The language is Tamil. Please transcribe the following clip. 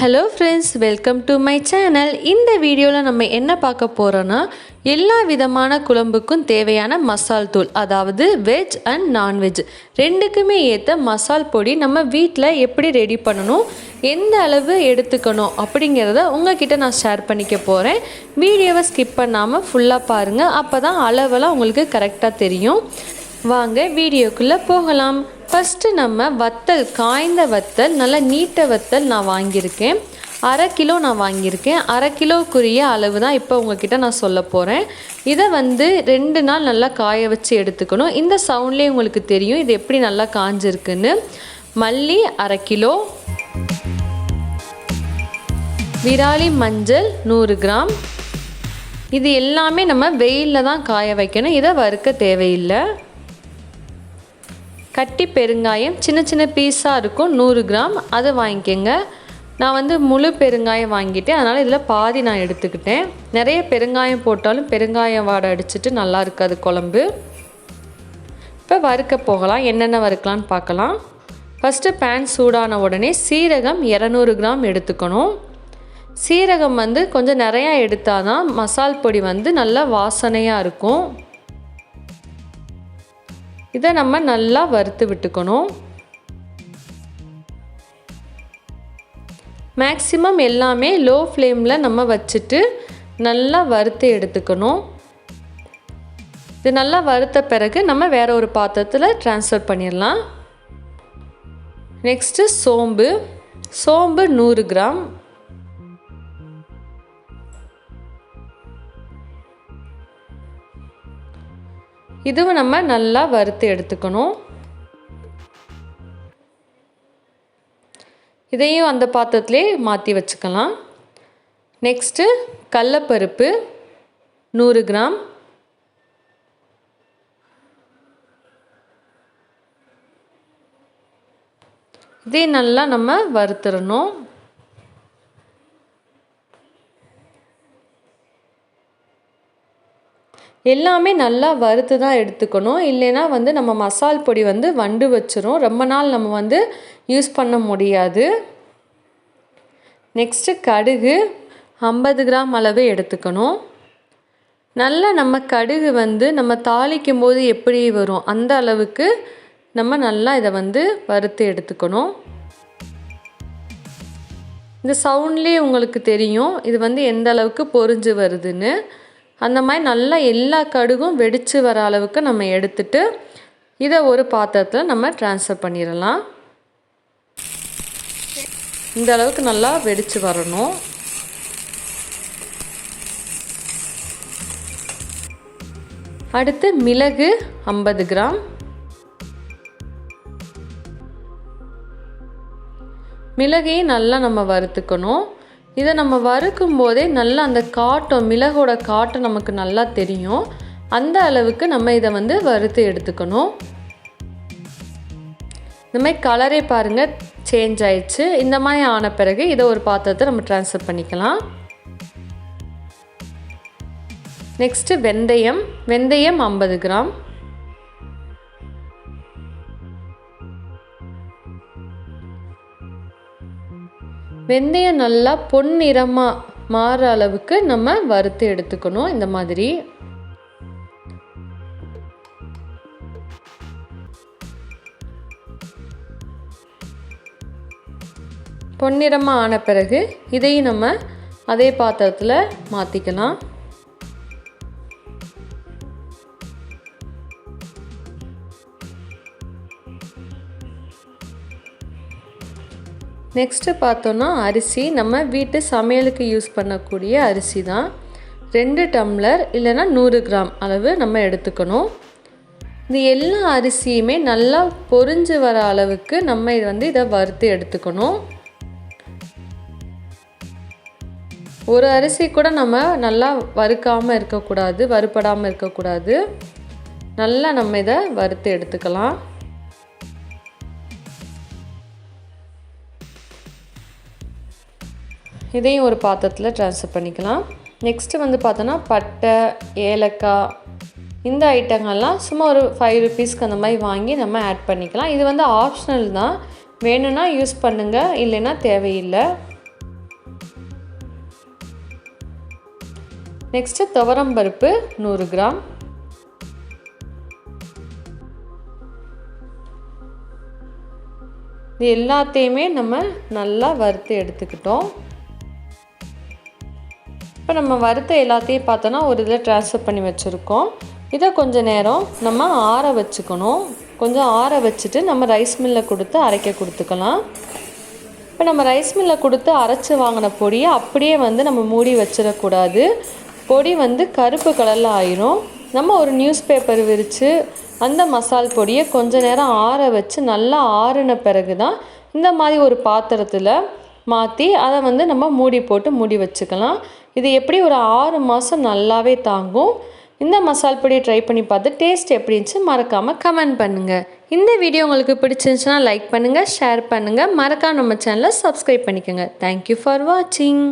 Hello friends welcome to my channel இந்த வீடியோவில் நம்ம என்ன பார்க்க போகிறோன்னா எல்லா விதமான குழம்புக்கும் தேவையான மசால் தூள் அதாவது வெஜ் அண்ட் நான்வெஜ் ரெண்டுக்குமே ஏற்ற மசால் பொடி நம்ம வீட்டில் எப்படி ரெடி பண்ணணும் எந்த அளவு எடுத்துக்கணும் அப்படிங்கிறத உங்ககிட்ட நான் ஷேர் பண்ணிக்க போகிறேன் வீடியோவை ஸ்கிப் பண்ணாமல் ஃபுல்லாக பாருங்கள் அப்போ தான் அளவெல்லாம் உங்களுக்கு கரெக்டாக தெரியும். வாங்க வீடியோக்குள்ளே போகலாம். ஃபஸ்ட்டு நம்ம வத்தல் காய்ந்த வத்தல் நல்லா நீட்ட வத்தல் நான் வாங்கியிருக்கேன். அரை கிலோ நான் வாங்கியிருக்கேன். அரை கிலோக்குரிய அளவு தான் இப்போ உங்ககிட்ட நான் சொல்ல போகிறேன் இதை வந்து ரெண்டு நாள் நல்லா காய வச்சு எடுத்துக்கணும். இந்த சவுண்ட்லேயே உங்களுக்கு தெரியும் இது எப்படி நல்லா காஞ்சிருக்குன்னு. மல்லி அரை கிலோ. விராலி மஞ்சள் நூறு கிராம். இது எல்லாமே நம்ம வெயிலில் தான் காய வைக்கணும். இதை வறுக்க தேவையில்லை. கட்டி பெருங்காயம் சின்ன சின்ன பீஸாக இருக்கும் நூறு கிராம். அதை வாங்கிக்கோங்க. நான் வந்து முழு பெருங்காயம் வாங்கிட்டேன். அதனால் இதில் பாதி நான் எடுத்துக்கிட்டேன். நிறைய பெருங்காயம் போட்டாலும் பெருங்காயம் வாடை அடிச்சுட்டு நல்லா இருக்காது குழம்பு. இப்போ வறுக்க போகலாம். என்னென்ன வறுக்கலான்னு பார்க்கலாம். ஃபஸ்ட்டு பேன் சூடான உடனே சீரகம் இரநூறு கிராம் எடுத்துக்கணும். சீரகம் வந்து கொஞ்சம் நிறையா எடுத்தால் தான் மசால் பொடி வந்து நல்லா வாசனையாக இருக்கும். இதை நம்ம நல்லா வறுத்து விட்டுக்கணும். மேக்ஸிமம் எல்லாமே லோ ஃப்ளேமில் நம்ம வச்சுட்டு நல்லா வறுத்து எடுத்துக்கணும். இது நல்லா வறுத்த பிறகு நம்ம வேற ஒரு பாத்திரத்தில் ட்ரான்ஸ்ஃபர் பண்ணிடலாம். நெக்ஸ்ட்டு சோம்பு. சோம்பு நூறு கிராம். இதுவும் நம்ம நல்லா வறுத்து எடுத்துக்கணும். இதையும் அந்த பாத்திரத்திலே மாற்றி வச்சுக்கலாம். நெக்ஸ்ட்டு கடலப்பருப்பு நூறு கிராம். இதே நல்லா நம்ம வறுத்துடணும். எல்லாமே நல்லா வறுத்து தான் எடுத்துக்கணும். இல்லைன்னா வந்து நம்ம மசால் பொடி வந்து வண்டு வச்சிரும். ரொம்ப நாள் நம்ம வந்து யூஸ் பண்ண முடியாது. நெக்ஸ்ட்டு கடுகு ஐம்பது கிராம் அளவு எடுத்துக்கணும். நல்லா நம்ம கடுகு வந்து நம்ம தாளிக்கும் போது எப்படி வரும்? அந்த அளவுக்கு நம்ம நல்லா இதை வந்து வறுத்து எடுத்துக்கணும். இந்த சவுண்ட்லேயே உங்களுக்கு தெரியும். இது வந்து எந்த அளவுக்கு பொறிஞ்சு வருதுன்னு. அந்த மாதிரி நல்லா எல்லா கடுகும் வெடித்து வர அளவுக்கு நம்ம எடுத்துட்டு இதை ஒரு பாத்திரத்தில் நம்ம ட்ரான்ஸ்ஃபர் பண்ணிடலாம். இந்த அளவுக்கு நல்லா வெடித்து வரணும். அடுத்து மிளகு ஐம்பது கிராம். மிளகையும் நல்லா நம்ம வறுத்துக்கணும். இதை நம்ம வறுக்கும் போதே நல்லா அந்த காட்டம் மிளகோட காட்டம் நமக்கு நல்லா தெரியும். அந்த அளவுக்கு நம்ம இதை வந்து வறுத்து எடுத்துக்கணும். இந்த மாதிரி கலரே பாருங்கள் சேஞ்ச் ஆயிடுச்சு. இந்த மாதிரி ஆன பிறகு இதை ஒரு பாத்திரத்தை நம்ம ட்ரான்ஸ்ஃபர் பண்ணிக்கலாம். நெக்ஸ்ட்டு வெந்தயம். வெந்தயம் ஐம்பது கிராம். வெந்தயம் நல்லா பொன்னிறமாக மாற அளவுக்கு நம்ம வறுத்து எடுத்துக்கணும் இந்த மாதிரி. பொன்னிறமாக ஆன பிறகு இதையும் நம்ம அதே பாத்திரத்தில் மாற்றிக்கலாம் நெக்ஸ்ட்டு பார்த்தோன்னா அரிசி. நம்ம வீட்டு சமையலுக்கு யூஸ் பண்ணக்கூடிய அரிசி தான். ரெண்டு டம்ளர் இல்லைன்னா நூறு கிராம் அளவு நம்ம எடுத்துக்கணும். இந்த எல்லா அரிசியுமே நல்லா பொரிஞ்சு வர அளவுக்கு நம்ம இது வந்து இதை வறுத்து எடுத்துக்கணும். ஒரு அரிசி கூட நம்ம நல்லா வறுக்காமல் இருக்கக்கூடாது வறுப்படாமல் இருக்கக்கூடாது. நல்லா நம்ம இதை வறுத்து எடுத்துக்கலாம். இதையும் ஒரு பாத்திரத்தில் ட்ரான்ஸ்ஃபர் பண்ணிக்கலாம். நெக்ஸ்ட்டு வந்து பார்த்தோன்னா பட்டை ஏலக்காய் இந்த ஐட்டங்கள்லாம் சும்மா ஒரு ஃபைவ் ருபீஸ்க்கு அந்த மாதிரி வாங்கி நம்ம ஆட் பண்ணிக்கலாம். இது வந்து ஆப்ஷனல் தான். வேணும்னா யூஸ் பண்ணுங்கள் இல்லைன்னா தேவையில்லை. நெக்ஸ்ட்டு துவரம்பருப்பு நூறு கிராம். இது எல்லாத்தையுமே நம்ம நல்லா வறுத்து எடுத்துக்கிட்டோம். இப்போ நம்ம வறுத்த எல்லாத்தையும் பார்த்தோன்னா ஒரு இதில் ட்ரான்ஸ்ஃபர் பண்ணி வச்சுருக்கோம். இதை கொஞ்சம் நேரம் நம்ம ஆற வச்சுக்கணும். கொஞ்சம் ஆற வச்சுட்டு நம்ம ரைஸ் மில்லில் கொடுத்து அரைக்க கொடுத்துக்கலாம். இப்போ நம்ம ரைஸ் மில்லில் கொடுத்து அரைச்சி வாங்கின பொடியை அப்படியே வந்து நம்ம மூடி வச்சிடக்கூடாது. பொடி வந்து கருப்பு கலரில் ஆயிரும். நம்ம ஒரு நியூஸ் பேப்பர் விரித்து அந்த மசால் பொடியை கொஞ்ச நேரம் ஆற வச்சு நல்லா ஆறின பிறகு தான் இந்த மாதிரி ஒரு பாத்திரத்தில் மாற்றி அதை வந்து நம்ம மூடி போட்டு மூடி வச்சுக்கலாம். இது எப்படி ஒரு ஆறு மாதம் நல்லாவே தாங்கும். இந்த மசால் பொடியை ட்ரை பண்ணி பார்த்து டேஸ்ட் எப்படி இருந்துச்சு மறக்காமல் கமெண்ட் பண்ணுங்கள் இந்த வீடியோ உங்களுக்கு பிடிச்சிருந்துச்சுன்னா லைக் பண்ணுங்கள் ஷேர் பண்ணுங்கள் மறக்காம நம்ம சேனலை சப்ஸ்கிரைப் பண்ணிக்கோங்க. தேங்க்யூ ஃபார் வாட்சிங்